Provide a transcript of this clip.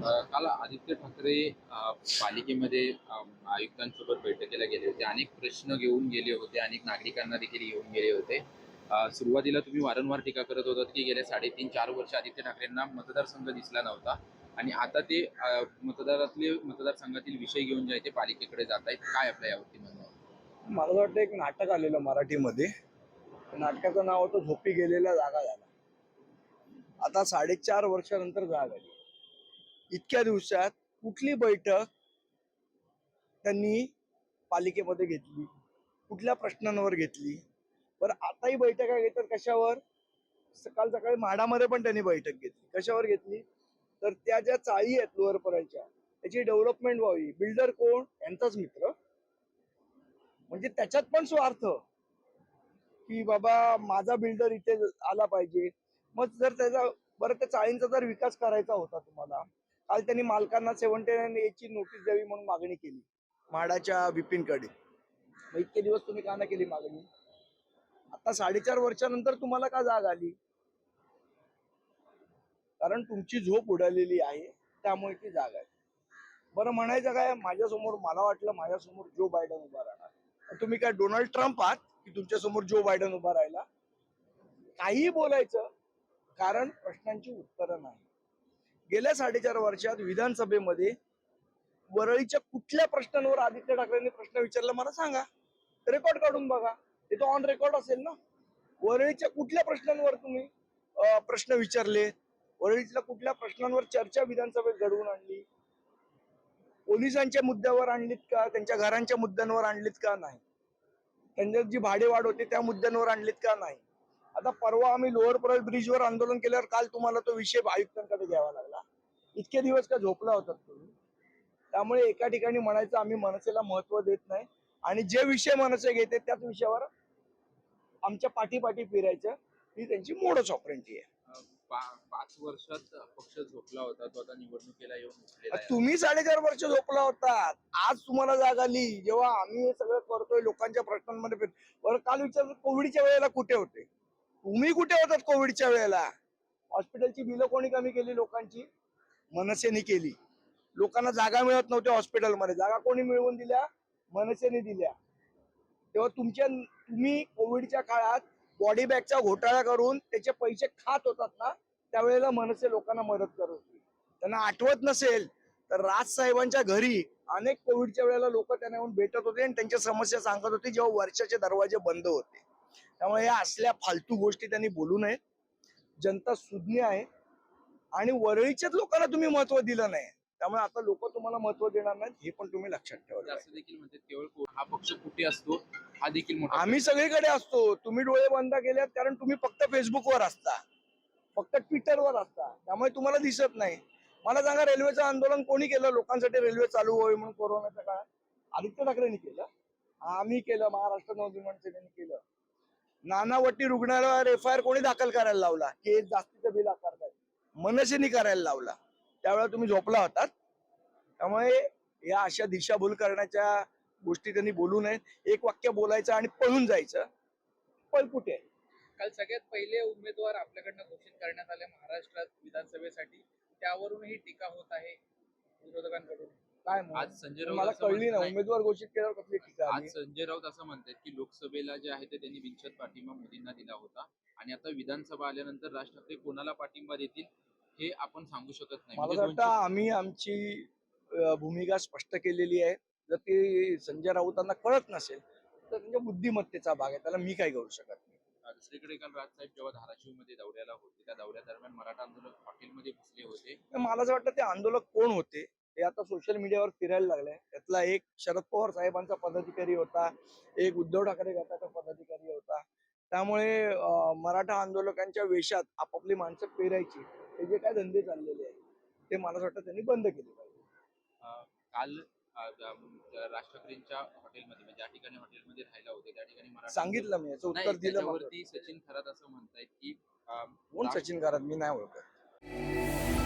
काल आदित्य ठाकरे पालिकेमध्ये आयुक्तांसोबत बैठकीला गेले होते. अनेक प्रश्न घेऊन गेले होते. अनेक नागरिकांना देखील घेऊन गेले होते. सुरुवातीला तुम्ही वारंवार टीका करत होतात की गेल्या साडेतीन चार वर्ष आदित्य ठाकरेंना मतदारसंघ दिसला नव्हता आणि आता ते मतदारातले मतदारसंघातील विषय घेऊन जे ते पालिकेकडे जात आहेत. काय आपल्या यावरती म्हणणं मला वाटतं एक नाटक आलेलं मराठीमध्ये. नाटकाचं नाव होतं झोपी गेलेल्या जागा झाला आता साडेचार वर्षानंतर जाग आली इतक्या दिवसात कुठली बैठक त्यांनी पालिकेमध्ये घेतली? कुठल्या प्रश्नांवर घेतली? बरं आताही बैठका घेतात कशावर? सकाळ सकाळी म्हाडामध्ये पण त्यांनी बैठक घेतली. कशावर घेतली? तर त्या ज्या चाळी आहेत लोअर त्याची डेव्हलपमेंट व्हावी. बिल्डर कोण? यांचाच मित्र. म्हणजे त्याच्यात पण स्वार्थ. की बाबा माझा बिल्डर इथे आला पाहिजे. मग जर त्याचा बरं त्या चाळींचा जर विकास करायचा होता तुम्हाला काल त्यांनी मालकांना सेव्हन्टी नाईन एची नोटीस द्यावी म्हणून मागणी केली. म्हाडाच्या विपिनकडे. मग इतके दिवस तुम्ही का नाही केली मागणी? आता साडेचार वर्षानंतर तुम्हाला का जाग आली? कारण तुमची झोप उडालेली आहे त्यामुळे ती जाग आहे बरं म्हणायचं काय माझ्यासमोर मला वाटलं माझ्यासमोर जो बायडन उभा राहणार. तुम्ही काय डोनाल्ड ट्रम्प आहात की तुमच्यासमोर जो बायडन उभा राहिला? काहीही बोलायचं कारण प्रश्नांची उत्तरं नाही. गेल्या साडेचार वर्षात विधानसभेमध्ये वरळीच्या कुठल्या प्रश्नांवर आदित्य ठाकरेंनी प्रश्न विचारला मला सांगा. रेकॉर्ड काढून बघा. ते तो ऑन रेकॉर्ड असेल ना? वरळीच्या कुठल्या प्रश्नांवर तुम्ही प्रश्न विचारले? वरळीतल्या कुठल्या प्रश्नांवर चर्चा विधानसभेत घडवून आणली? पोलिसांच्या मुद्द्यावर आणलीत का? त्यांच्या घरांच्या मुद्द्यांवर आणलीत का नाही? त्यांच्यात जी भाडेवाढ होती त्या मुद्द्यांवर आणलीत का नाही? आता परवा आम्ही लोअर परळ ब्रिजवर आंदोलन केल्यावर काल तुम्हाला तो विषय आयुक्तांकडे घ्यावा लागला. इतके दिवस का झोपला होतात तुम्ही? त्यामुळे एका ठिकाणी म्हणायचं आम्ही मनसेला महत्त्व देत नाही. आणि जे विषय मनसे घेते त्याच विषयावर आमच्या पाठी पाठी फिरायचं. ही त्यांची मोडच ऑपरेंटी आहे. पाच वर्षात पक्ष झोपला होता. तो आता निवडणुकीला येऊन. तुम्ही साडेचार वर्ष झोपला होता. आज तुम्हाला जाग आली. जेव्हा आम्ही हे सगळं करतोय लोकांच्या प्रश्नांमध्ये फिर बरं काल विचार कोविडच्या वेळेला कुठे होते? तुम्ही कुठे होतात कोविडच्या वेळेला? हॉस्पिटलची बिलं कोणी कमी केली लोकांची? मनसेने केली. लोकांना जागा मिळत नव्हत्या हॉस्पिटलमध्ये. जागा कोणी मिळवून दिल्या? मनसेने दिल्या. तेव्हा तुमच्या तुम्ही कोविडच्या काळात बॉडी बॅगचा घोटाळा करून त्याचे पैसे खात होतात ना त्यावेळेला मनसे लोकांना मदत करत होती. त्यांना आठवत नसेल तर राज साहेबांच्या घरी अनेक कोविडच्या वेळेला लोक त्यांना येऊन भेटत होते आणि त्यांच्या समस्या सांगत होती जेव्हा वर्षाचे दरवाजे बंद होते. त्यामुळे या असल्या फालतू गोष्टी त्यांनी बोलू नयेत. जनता सुज्ञ आहे. आणि वरळीच्याच लोकांना तुम्ही महत्त्व दिलं नाही. त्यामुळे आता लोक तुम्हाला महत्त्व देणार नाहीत हे पण तुम्ही लक्षात ठेवा असं देखील म्हणतात केवळ को- हा पक्ष कुठे असतो हा देखील मोठा आम्ही सगळीकडे असतो. तुम्ही डोळे बंद केलेत कारण तुम्ही फक्त फेसबुकवर असता. फक्त ट्विटरवर असता. त्यामुळे तुम्हाला दिसत नाही. मला सांगा रेल्वेचं आंदोलन कोणी केलं? लोकांसाठी रेल्वे चालू व्हावी म्हणून कोरोनाच्या काळात? आदित्य ठाकरेंनी केलं. आम्ही केलं. महाराष्ट्र नवनिर्माण सेनेने केलं. नानावटी रुग्णालयावर एफ आय आर कोणी दाखल करायला लावला? की एक जास्तीचं बिल आकारताय मनसेने करायला लावला. त्यावेळेला तुम्ही झोपला होतात. त्यामुळे या अशा दिशाभूल करण्याच्या गोष्टी त्यांनी बोलू नयेत. एक वाक्य बोलायचं आणि पळून जायचं. पळपुटे आहे काल सगळ्यात पहिले उमेदवार आपल्याकडनं घोषित करण्यात आले महाराष्ट्रात विधानसभेसाठी. त्यावरूनही टीका होत आहे विरोधकांकडून. काय? आज संजय राऊत मला असं कळली ना उमेदवार घोषित केल्यावर कसली टीका आज आली संजय राऊत असं म्हणतात की लोकसभेला जे आहे ते त्यांनी बिनशत पाठिंबा मोदींना दिला होता. आणि आता विधानसभा आल्यानंतर राज ठाकरे कोणाला पाठिंबा देतील हे आपण सांगू शकत नाही. मला म्हणजे वाटतं दोनशे- आम्ही आमची अं, भूमिका स्पष्ट केलेली आहे. जर ती संजय राऊतांना कळत नसेल तर त्यांच्या बुद्धिमत्तेचा भाग आहे. त्याला मी काय करू शकत नाही. दुसरीकडे काल राजसाहेब जेव्हा धाराशिवमध्ये दौऱ्याला होते त्या दौऱ्यादरम्यान मराठा आंदोलक हॉटेलमध्ये घुसले होते. तर मला असं वाटतं ते आंदोलक कोण होते? हे आता सोशल मीडियावर फिरायला लागलंय. त्यातला एक शरद पवार साहेबांचा पदाधिकारी होता एक उद्धव ठाकरे गटाचा पदाधिकारी होता. त्यामुळे मराठा आंदोलकांच्या वेशात आपापली माणसं पेरायची हे जे काय धंदे चाललेले आहेत ते मला असं वाटतं त्यांनी बंद केले पाहिजे. काल राज ठाकरेंच्या हॉटेलमध्ये म्हणजे ज्या ठिकाणी हॉटेलमध्ये राहायला होते त्या ठिकाणी सांगितलं मी याचं उत्तर दिलं सचिन खरात असं म्हणतायत की कोण सचिन घरात मी नाही ओळखत.